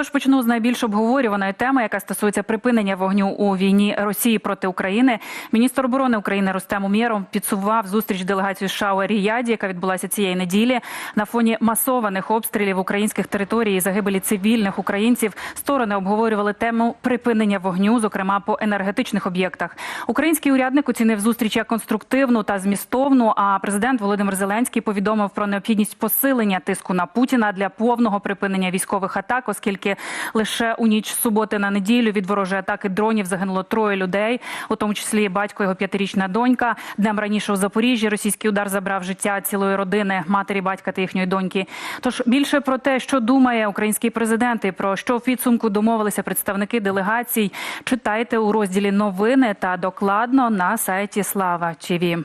Тож почну з найбільш обговорюваної теми, яка стосується припинення вогню у війні Росії проти України. Міністр оборони України Рустем Умєров підсував зустріч делегацію США у Ріяді, яка відбулася цієї неділі. На фоні масованих обстрілів українських територій і загибелі цивільних українців сторони обговорювали тему припинення вогню, зокрема по енергетичних об'єктах. Український урядник оцінив зустріч як конструктивну та змістовну. А президент Володимир Зеленський повідомив про необхідність посилення тиску на Путіна для повного припинення військових атак, оскільки лише у ніч суботи на неділю від ворожої атаки дронів загинуло троє людей, у тому числі батько його п'ятирічна донька. Днем раніше у Запоріжжі російський удар забрав життя цілої родини, матері, батька та їхньої доньки. Тож більше про те, що думає український президент, і про що в підсумку домовилися представники делегацій, читайте у розділі новини та докладно на сайті Слава ТІВІ.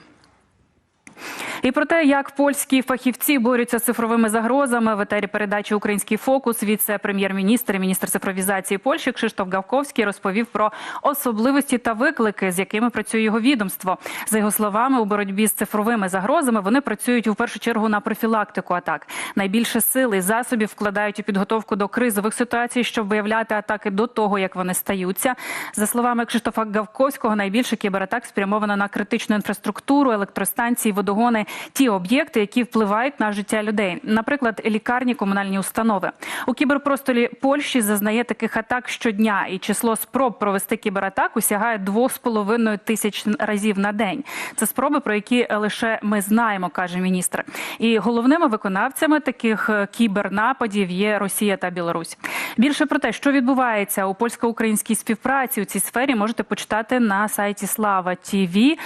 І про те, як польські фахівці борються з цифровими загрозами в етері передачі Український фокус віце-прем'єр-міністр і міністр цифровізації Польщі Кшиштоф Гавковський розповів про особливості та виклики, з якими працює його відомство. За його словами, у боротьбі з цифровими загрозами вони працюють у першу чергу на профілактику атак. Найбільше сили і засобів вкладають у підготовку до кризових ситуацій, щоб виявляти атаки до того, як вони стаються. За словами Кшиштофа Гавковського, найбільше кібератак спрямовано на критичну інфраструктуру, електростанції, водогони, ті об'єкти, які впливають на життя людей, наприклад, лікарні, комунальні установи. У кіберпросторі Польщі зазнає таких атак щодня, і число спроб провести кібератаку сягає 2,5 тисяч разів на день. Це спроби, про які лише ми знаємо, каже міністр. І головними виконавцями таких е, кібернападів є Росія та Білорусь. Більше про те, що відбувається у польсько-українській співпраці у цій сфері, можете почитати на сайті Слава ТІВІ.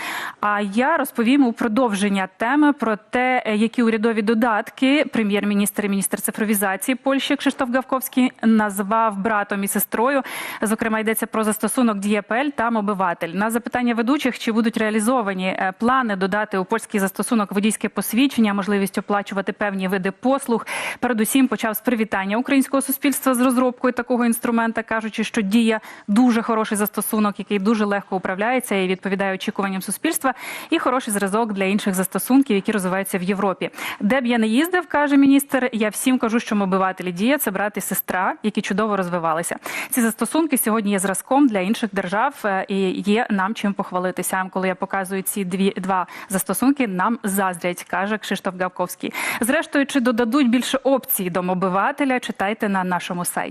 А я розповім у продовження теми про те, які урядові додатки прем'єр-міністр і міністр цифровізації Польщі Кшиштоф Гавковський назвав братом і сестрою. Зокрема, йдеться про застосунок Дієпель та Мобиватель. На запитання ведучих, чи будуть реалізовані е, плани додати у польський застосунок водійське посвідчення, можливість оплачувати певні види послуг. Передусім почав з привітання українського суспільства з розробкою такого інструмента, кажучи, що дія дуже хороший застосунок, який дуже легко управляється і відповідає очікуванням суспільства, і хороший зразок для інших застосунків, які розвиваються в Європі. Де б я не їздив, каже міністр. Я всім кажу, що мобивателі дія це брат і сестра, які чудово розвивалися. Ці застосунки сьогодні є зразком для інших держав е, і є нам чим похвалитися. Коли я показую ці дві два застосунки, нам заздрять, каже Кшиштоф Гавковський. Зрештою, чи додадуть більше опцій до мобивателя, читайте на нашому сайті.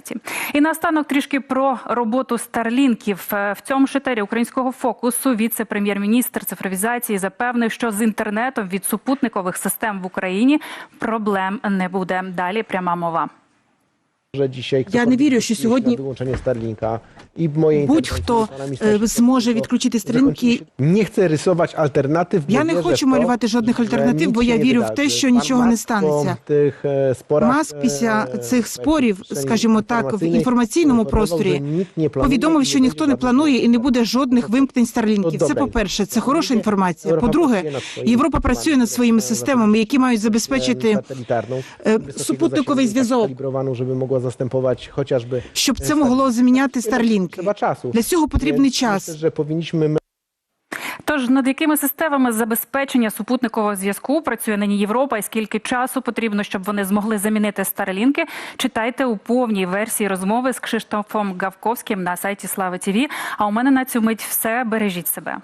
І наостанок трішки про роботу старлінків Е, в цьому шитері українського фокусу. Віце-прем'єр-міністр цифровізації запевнив, що з інтернетом від супутникових систем в Україні проблем не буде. Далі пряма мова. Я не вірю, що сьогодні wyłączenie Starlinka i moje будь-хто зможе відключити. Nie chcę rysować alternatyw. bo Я не хочу малювати жодних альтернатив, бо я вірю в те, що нічого не станеться. е, після цих спорів, скажімо так, в інформаційному просторі повідомив, що ніхто не планує і не буде жодних вимкнень старлінків. Це по-перше, це хороша інформація. Над своїми Європа працює над своїми системами, які мають забезпечити, супутниковий зв'язок, mogła zastępować chociażby щоб це могло заміняти старлінки. Trzeba czasu. Для цього потрібний Więc час. Myślę, że powinniśmy Тож над якими системами забезпечення супутникового зв'язку працює нині Європа, і скільки часу потрібно, щоб вони змогли замінити старлінки? Читайте у повній версії розмови з Кшиштофом Гавковським на сайті Слави ТІВІ. А у мене на цю мить все бережіть себе.